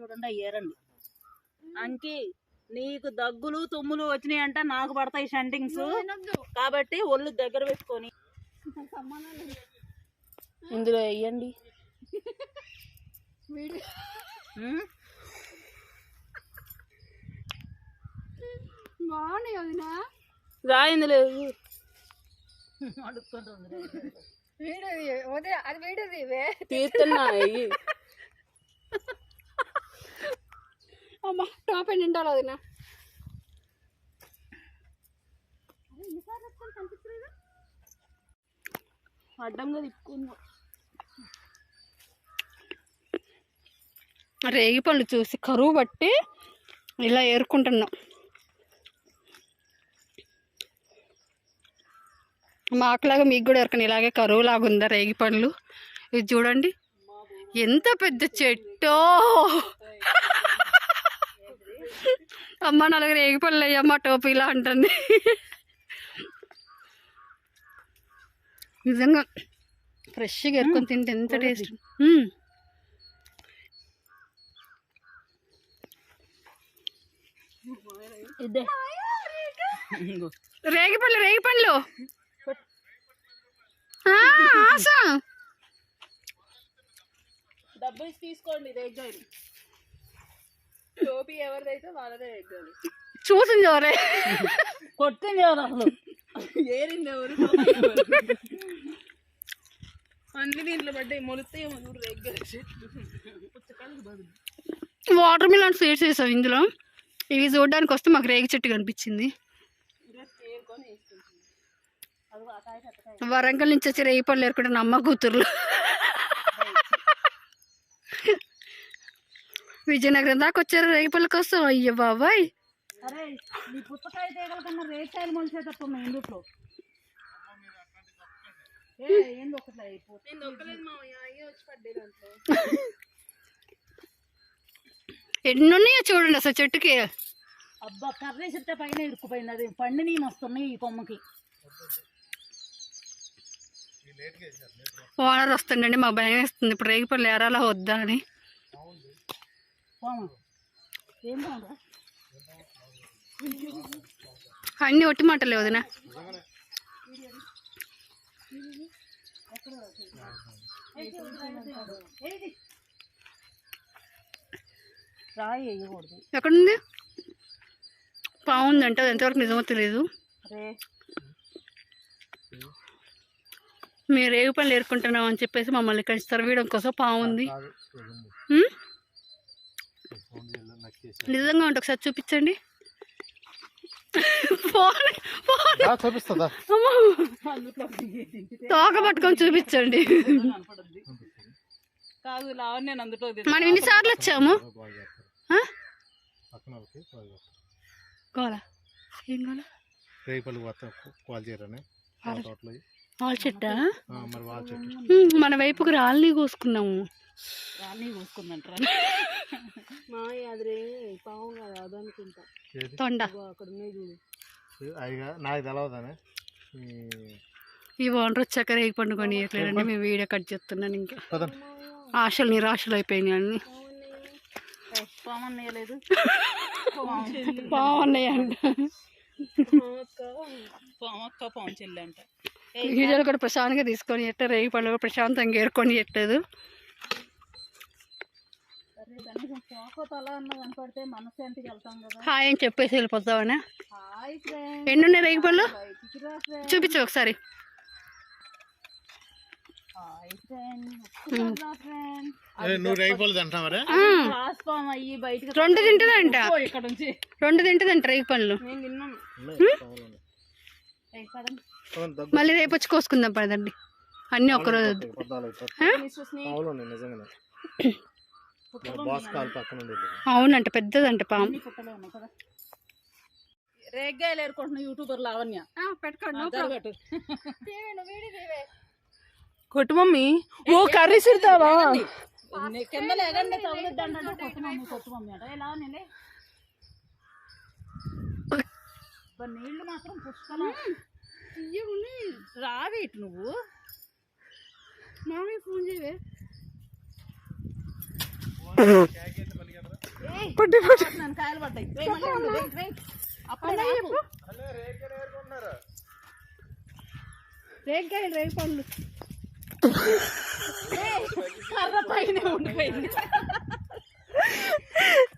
చూడండి అవి ఏరండి. అంకి నీకు దగ్గులు తుమ్ములు వచ్చినాయి అంట నాకు పడతాయి షంటింగ్స్. కాబట్టి ఒళ్ళు దగ్గర పెట్టుకొని. ఇందులో వేయండి. బాగున్నాయి వదినా. రా ఇందులో. అడుక్కుంటుంది తీస్తున్నా టాప్ నిండాలి వదిన? అడ్డంగా తిప్పుకుందాం. రేగి పళ్ళు చూసి కరువు బట్టి ఇలా ఏరుకుంటున్నాం. మాకులాగా మీకు కూడా ఎవరికైనా ఇలాగే కరువు లాగా ఉందా రేగి పండ్లు? ఇది చూడండి. ఎంత పెద్ద చెట్టో! అమ్మ నలుగురు రేగి పళ్ళు అయ్యమ్మ టోపీలా అంటుంది. నిజంగా ఫ్రెష్గా ఎరుకొని తింటే ఎంత టేస్ట్. రేగి పళ్ళు రేగి పండ్లు ఆ, ఆశ. డబ్బులు తీసుకోండి రేగ్గాయలు టోపీ ఎవరిదైతే వాళ్ళదే రేగ్గాయలు చూసింది ఎవరే? కొట్టింది ఎవరు అసలు? ఏరింది ఎవరు? అన్ని దీంట్లో పడ్డాయి బదులు వాటర్ మిలన్ సీడ్స్ వేసాం ఇందులో. ఇవి చూడడానికి వస్తే మాకు రేగి చెట్టు కనిపించింది. వరంగల్ నుంచి వచ్చి రేగి పళ్ళు ఏరుకుంటే అమ్మ కూతుర్లు. విజయనగరం దాకా వచ్చారు పళ్ళ కోసం? అయ్యో బాబాయ్. అరే పుచ్చకాయ తీగల కన్నా రేకాయలు ఎన్ని ఉన్నాయో చూడండి అసలు చెట్టుకి. అబ్బా కర్రీ చెట్ట పైన ఇరుక్కుపోయింది. అది వస్తున్నాయి ఈ కొమ్మకి. ఓనర్ వస్తుండండి మా భయం వేస్తుంది. ఇప్పుడు రేగి పళ్ళు ఏరాలా వద్దా అని. అన్ని ఒట్టి మాటలే వదినా. రాయి వేయకూడదు ఎక్కడుంది బాగుందంటే అది ఎంతవరకు నిజమో తెలియదు మీరు రేగు పళ్ళు ఏరుకుంటున్నాం అని చెప్పేసి మమ్మల్ని కలిస్తారు వీయడం కోసం బాగుంది ఉమ్? నిజంగా ఉంటే ఒకసారి చూపించండి. ఫోన్ చూపిస్తుందా? తోక పట్టుకొని చూపించండి. మనం ఎన్నిసార్లు వచ్చాము. గోలా. ఏం గోలా? కాల్ చేయరని. వాళ్ళ చెట్టా ఆ, మరి వాళ్ళ చెట్టు ఉమ్, మన వైపుకి రాళ్ళని కోసుకున్నాము తొండ ఈ- ఓనర్ వచ్చాక రేగి పండుకొని ఇట్లేదండి మేము వీడియో కట్ చేస్తున్నాను ఇంకా ఆశలు నిరాశలు అయిపోయినాయి అన్ని బాగున్నాయి అంట పామక్క పాము చెల్లి అంట వీడియోలు కూడా ప్రశాంతంగా తీసుకొని ఎట్ట రేగి పళ్ళు కూడా ప్రశాంతంగా ఏరుకొని ఎట్టదు. హాయ్ అని చెప్పేసి వెళ్ళిపోతావనే? హాయ్ ఫ్రెండ్ ఎన్ని ఉన్నాయి రేగి పళ్ళు చూపించు ఒకసారి. రెండు తింటుందంట పో ఇక్కడ నుంచి. రెండు తింటుందంట రేగి పళ్ళు నేను తిన్నాను ఏ, పదండి. మళ్ళీ రేపు వచ్చి కోసుకుందాం పదండి. అన్నీ ఉండేది అవునంట పెద్దదంట పాము. రేగ్గాయలు ఏరుకుంటున్న యూట్యూబర్ లావణ్య. జరగట్టు కొట్టు మమ్మీ. ఓ కింద లేదండి కొట్టు మమ్మీ కొట్టు మమ్మీ అంట. ఎలా నేనే నీళ్ళు మాత్రం పుష్కలం రావి ఇటు నువ్వు. మామీ ఫోన్ చేయవే. పట్టి పట్టి. నన్ను కాయలు పడ్డాయి. రేగ్గాయలు రేగి పండ్లు. కర్ర పైన ఉండిపోయింది.